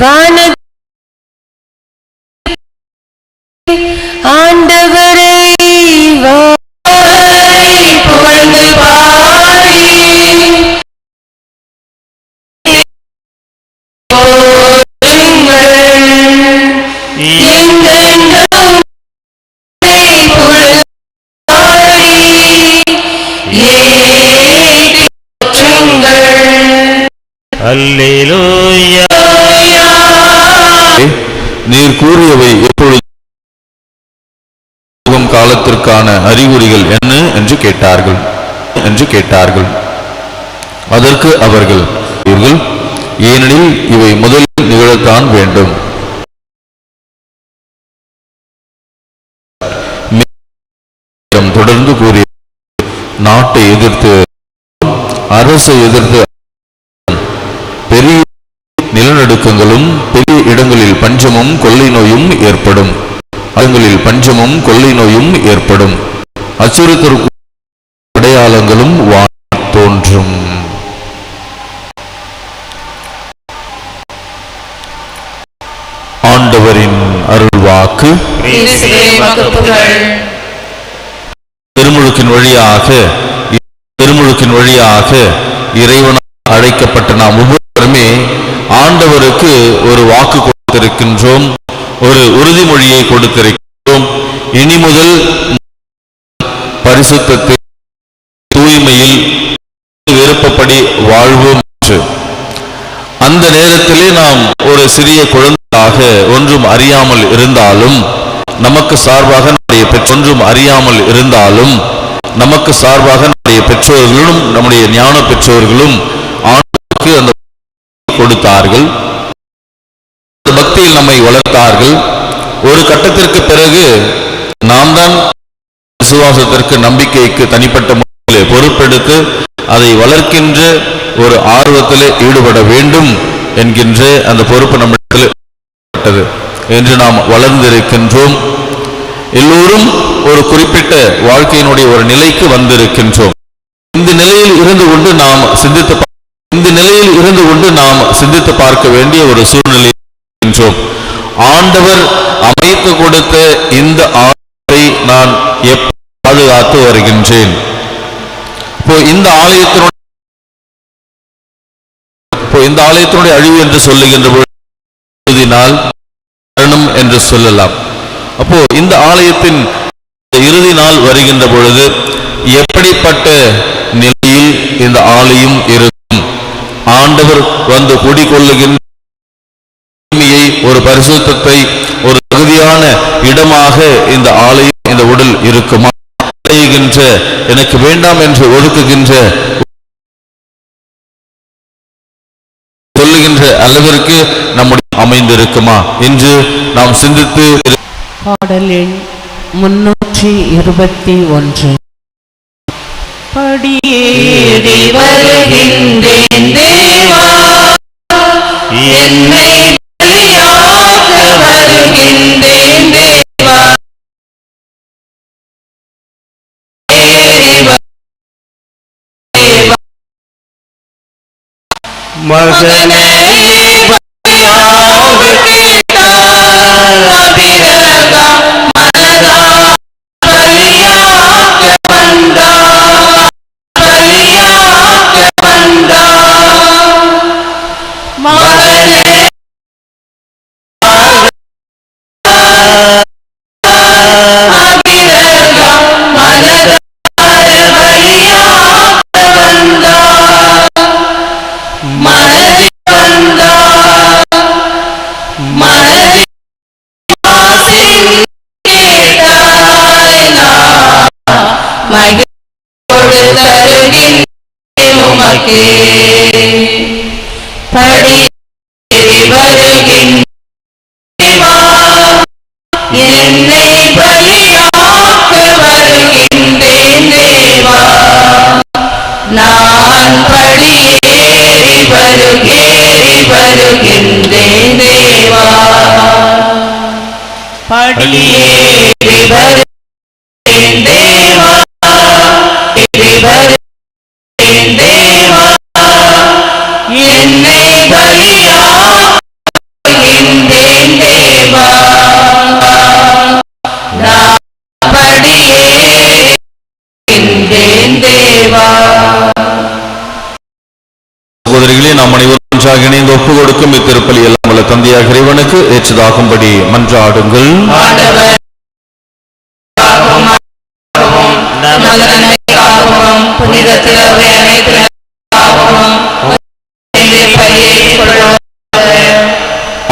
வான ஆண்டவரை புகழ்ந்து பாடி. அல்லேலூயா. நீர் கூறியவை எப்பொழுது காலத்திற்கான அறிகுறிகள் என்ன என்று கேட்டார்கள்? என்று கேட்டார்கள். அதற்கு அவர்கள் ஏனெனில் இவை முதலில் நிகழத்தான் வேண்டும். தொடர்ந்து கூறிய நாட்டை எதிர்த்து அரசை எதிர்த்து நிலநடுக்கங்களும் பெரிய இடங்களில் பஞ்சமும் கொள்ளை நோயும் ஏற்படும். இடங்களில் பஞ்சமும் கொள்ளை நோயும் ஏற்படும். அச்சுறுத்தற்கு அடையாளங்களும் தோன்றும். ஆண்டவரின் அருள்வாக்கு. இயேசுவே திருமுழுக்கின் வழியாக திருமுழுக்கின் வழியாக இறைவனால் அழைக்கப்பட்ட நாம் ஒவ்வொரு ஆண்டவருக்கு ஒரு வாக்கு கொடுத்திருக்கின்றோம் ஒரு உறுதிமொழியை கொடுத்திருக்கின்றோம். இனி முதல் பரிசுத்தத்தில் தூய்மையில் விருப்பப்படி வாழ்வோம் என்று. அந்த நேரத்திலே நாம் ஒரு சிறிய குழந்தையாக ஒன்றும் அறியாமல் இருந்தாலும் நமக்கு சார்பாக நம்முடைய பெற்றொன்றும் அறியாமல் இருந்தாலும் நமக்கு சார்பாக நம்முடைய பெற்றோர்களும் நம்முடைய ஞான பெற்றோர்களும் ஆண்டுக்கு அந்த கொடுத்தார்கள். பக்தியில் நம்மை வளர்த்தார்கள். ஒரு கட்டத்திற்கு பிறகு நாம் தான் விசுவாசத்திற்கு நம்பிக்கைக்கு தனிப்பட்ட முறையிலே பொறுப்பெடுத்து அதை வளர்க்கின்ற ஒரு ஆர்வத்தில் ஈடுபட வேண்டும் என்கின்ற அந்த பொறுப்பு நம்மிடத்தில் என்று நாம் வளர்ந்திருக்கின்றோம். எல்லோரும் ஒரு குறிப்பிட்ட வாழ்க்கையினுடைய ஒரு நிலைக்கு வந்திருக்கின்றோம். இந்த நிலையில் இருந்து கொண்டு நாம் சிந்தித்து இருந்து கொண்டு நாம் சிந்தித்து பார்க்க வேண்டிய ஒரு சூழ்நிலை இருக்கின்றோம் ஆண்டவர் அமைத்து கொடுத்த இந்த ஆலயத்தை நான் எப்ப பாதுகாத்து வருகின்றேன். இப்போ இந்த ஆலயத்தினுடைய இப்போ இந்த ஆலயத்தினுடைய அழிவு என்று சொல்லுகின்ற பொழுது மரணம் என்று சொல்லலாம். அப்போ இந்த ஆலயத்தின் இறுதி நாள் வருகின்ற பொழுது எப்படிப்பட்ட நிலையில் இந்த ஆலயம் இருக்கும் ஆண்டவர் வந்து குடிகொள்ளுகின்ற ஒரு பரிசுத்தத்தை ஒரு தகுதியான இடமாக இந்த ஆலயம் இந்த உடல் இருக்குமா? செய்கின்ற எனக்கு வேண்டாம் என்று ஒதுக்குகின்ற சொல்லுகின்ற அளவிற்கு நம்முடைய அமைந்திருக்குமா? என்று நாம் சிந்தித்து பாடல் முன்னூற்றி இருபத்தி ஒன்று. படியேறி வருகின்றேன் தேவா என்னை பலியாக்க வருகின்றேன் தேவா ஏறி வா- தேவா. மகனே பிள்ளைகளே நாம் அனைவரும் ஒன்றாக இணைந்து ஒப்பு கொடுக்கும் இத்திருப்பலி எல்லாம் உள்ள தந்தையாக இறைவனுக்கு ஏற்றதாகும்படி மன்றாடுங்கள்.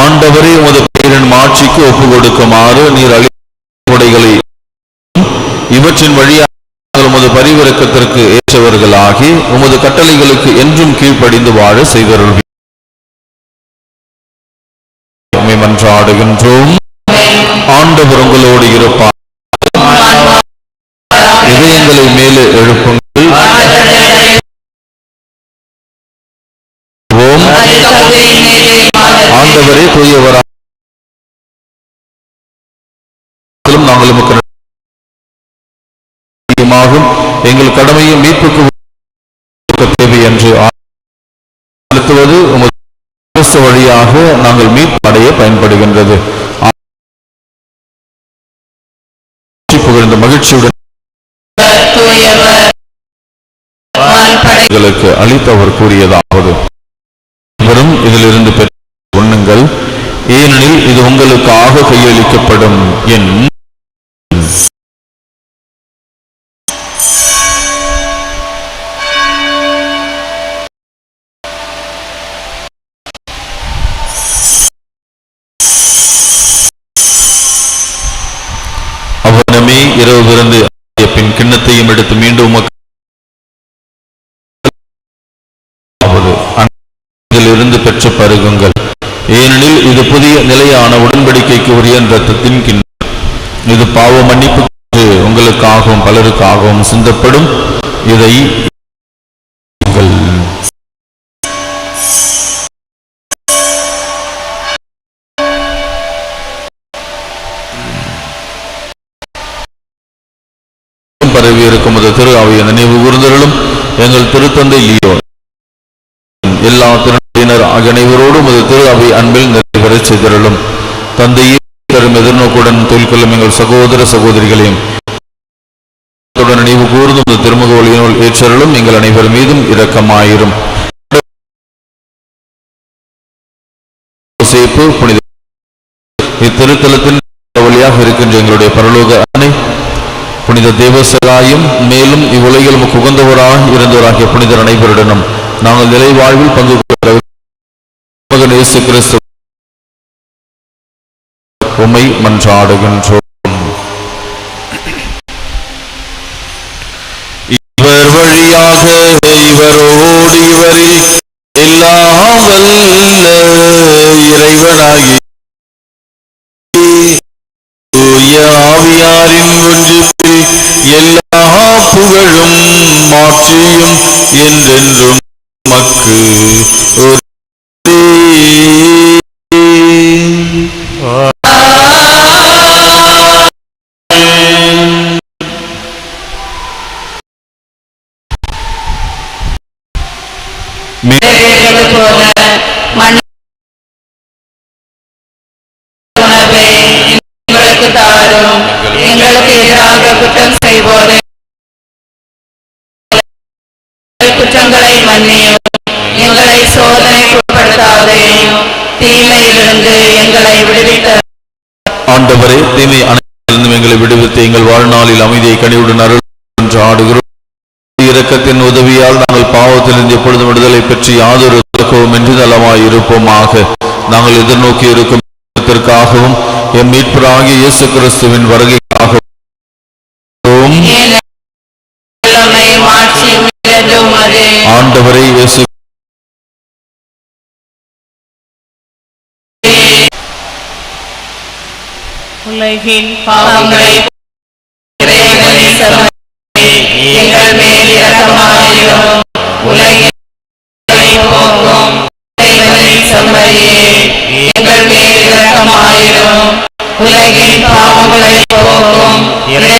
ஆண்டவரே உமது பெயரின் மாட்சிக்கு ஒப்பு கொடுக்குமாறு நீர் அளிப்படைகளை இவற்றின் வழியாக உமது பரிவிறக்கத்திற்கு ஏற்றவர்களாகி உமது கட்டளைகளுக்கு என்றும் கீழ்ப்படிந்து வாழ செய்தருள் உம்மை மன்றாடுகின்றோம். ஆண்டவர் உங்களோடு இருப்பார். இதயங்களை மேலே எழுப்புங்கள். நன்றியுமாகும் எங்கள் கடமையும் மீட்புக்கு தேவை என்று செலுத்துவது உமது அரசு வழியாக நாங்கள் மீட்பு அடைய பயன்படுகின்றது. புகழ்ந்த மகிழ்ச்சியுடன் அளித்தவர் கூறியதாவது. இதிலிருந்து பெற்ற உண்ணுங்கள் ஏனெனில் இது உங்களுக்காக கையளிக்கப்படும் என் அவனமே இரவு பிறந்து பின் கிண்ணத்தையும் எடுத்து மீண்டும் இருந்து பெற்ற பருகுங்கள். ஏனெனில் இது புதிய நிலையான உடன்படிக்கைக்கு உரிய ரத்தத்தின் கிண்ணம். இது பாவ மன்னிப்பு உங்களுக்காகவும் பலருக்காகவும் சிந்தப்படும். இதை பரவி இருக்கும் அது திரு அவைய நினைவு கூர்ந்தர்களும் எங்கள் திருத்தந்தை லியோ. எல்லா திருநர் ஆகிய அனைவரோடும் அது திரு அவை அன்பில் நிறைவேற செய்திருளும். தந்தையே தரும் எதிர்நோக்குடன் தொழிற்கொள்ளும் எங்கள் சகோதர சகோதரிகளையும் நினைவு கூர்ந்து இந்த திருமுக ஒளியினுள் ஏற்றருளும் எங்கள் அனைவர் மீதும் இரக்கமாயிரும். புனித இத்திருத்தலத்தின் வழியாக இருக்கின்ற எங்களுடைய பரலோக புனித தேவசகாயும் மேலும் இவ்வுலகில் உமக்கு உகந்தவராக இருந்தவராகிய புனிதர் அனைவருடனும் நாங்கள் நிலை வாழ்வில் பங்கு கொள்ள இயேசு கிறிஸ்து உமை மன்றாடுகின்றோம். இவர் வழியாக இவரோடு இவரில் எல்லாம் வல்ல இறைவனாகி எல்லா புகழும் மாற்றியும் என்றென்றும் மக்கு மேலே போல மண் தீமையிலிருந்து எங்களை விடுவித்த ஆண்டவரே தீமை அனைத்திலிருந்தும் எங்களை விடுவித்து எங்கள் வாழ்நாளில் அமைதியை கனிவுடன் அருள் என்று ஆடுகிறோம். இரக்கத்தின் உதவியால் நாங்கள் பாவத்திலிருந்து எப்பொழுதும் விடுதலை பெற்று யாதொரு துக்கமும் இன்றி நலமாய் இருப்போமாக நாங்கள் எதிர்நோக்கி இருக்கும் இடத்திற்காகவும் எம் மீட்பராகிய இயேசு கிறிஸ்துவின் வருகைக்காகவும். ஆண்டவரை இயேசு உலகின் பாவங்களை